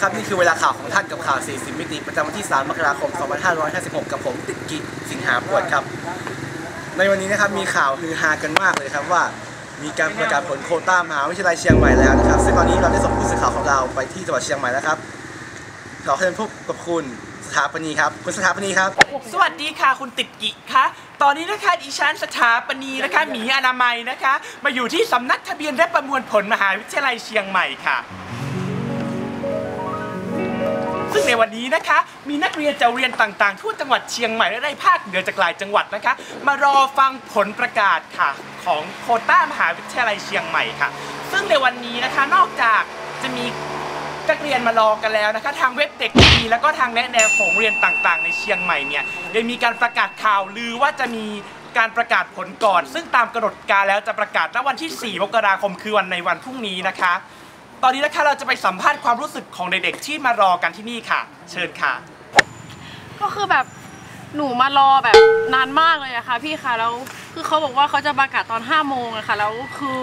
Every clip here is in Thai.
ครับ นี่คือเวลาข่าวของท่านกับข่าว 40 มิติ ประจำวันที่ 3 มกราคม 2556 กับผมติดกิจสิงหาปวดครับ ในวันนี้นะครับมีข่าวฮือฮากันมากเลยครับว่า มีการประกาศผลโควต้ามหาวิทยาลัยเชียงใหม่แล้วนะครับ ซึ่งตอนนี้เราได้ส่งผู้สื่อข่าวของเราไปที่จังหวัดเชียงใหม่แล้วครับ ขอเชิญพบกับคุณสถาปนีครับคุณสถาปนีครับ สวัสดีค่ะคุณติดกิคะตอนนี้นะคะดิฉันสถาปนีนะคะหมีอนามัยนะคะ มาอยู่ที่สำนักทะเบียนและประมวลผลมหาวิทยาลัยเชียงใหม่ค่ะ ในวันนี้นะคะ มีนักเรียนจากเรียนต่างๆ ทั่วจังหวัดเชียงใหม่และในภาคเหนือจากหลายจังหวัดนะคะ มารอฟังผลประกาศค่ะ ของโคต้ามหาวิทยาลัยเชียงใหม่ค่ะ ซึ่งในวันนี้นะคะนอกจากจะมีนักเรียนมารอกันแล้วนะคะ ทางเว็บเด็กดีแล้วก็ทางแนะแนวของโรงเรียนต่างๆ ในเชียงใหม่เนี่ยได้มีการประกาศข่าวลือว่าจะมีการประกาศผลก่อน ซึ่งตามกำหนดการแล้วจะประกาศณวันที่ 4 มกราคมคือวันในวันพรุ่งนี้นะคะ ตอนนี้นะคะเราจะไปสัมภาษณ์ความรู้สึกของเด็กๆที่มารอกันที่นี่ค่ะ เชิญค่ะ ก็คือแบบหนูมารอแบบนานมากเลยอะค่ะพี่คะแล้วคือเขาบอกว่าเขาจะประกาศตอน5้าโมงอะค่ะแล้วคือ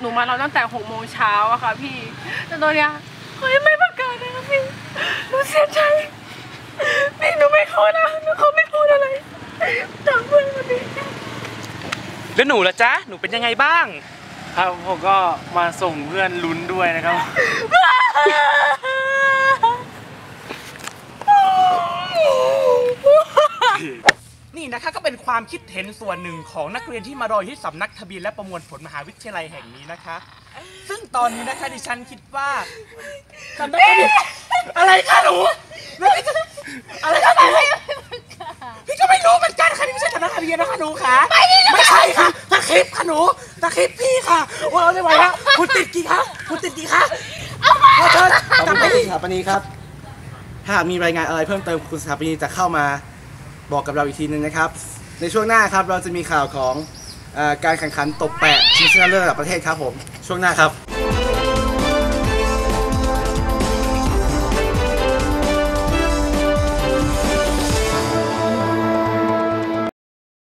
หนูมารอตั้งแต่6กโมงเช้าอะค่ะพี่แต่ตอนเนี้ยเขายังไม่ประกาศเลยค่ะพี่หนูเสียใจพี่หนูไม่พูดนะหนูเขาไม่พูดอะไรจากเพื่อนคนนี้แล้วหนูล่ะจ๊ะหนูเป็นยังไงบ้าง ครับผมก็มาส่งเพื่อนลุ้นด้วยนะครับ นี่นะคะก็เป็นความคิดเห็นส่วนหนึ่งของนักเรียนที่มารออยู่ที่สำนักทะเบียนและประมวลผลมหาวิทยาลัยแห่งนี้นะคะ ซึ่งตอนนี้นะคะดิฉันคิดว่าสำนักทะเบียนอะไรคะหนูอะไรคะหนูพี่ก็ไม่รู้เหมือนกันค่ะนี่ไม่ใช่สำนักทะเบียนนะคะหนูค่ะไม่ใช่ค่ะตะคริปค่ะหนูตะคริปพี่ ค่ะว่าเราไม่ไหวแล้วคุณติดกี่คะคุณติดกี่คะขอเชิญขอบกลัคุบณไปครับที่สถาปนีครับถ้าหากมีรายงานอะไรเพิ่มเติมคุณสถาปนีจะเข้ามาบอกกับเราอีกทีนึงนะครับ ในช่วงหน้าครับเราจะมีข่าวของเออการแข่งขันตบแปะชิงชนะเลิศระดับประเทศครับผม ช่วงหน้าครับ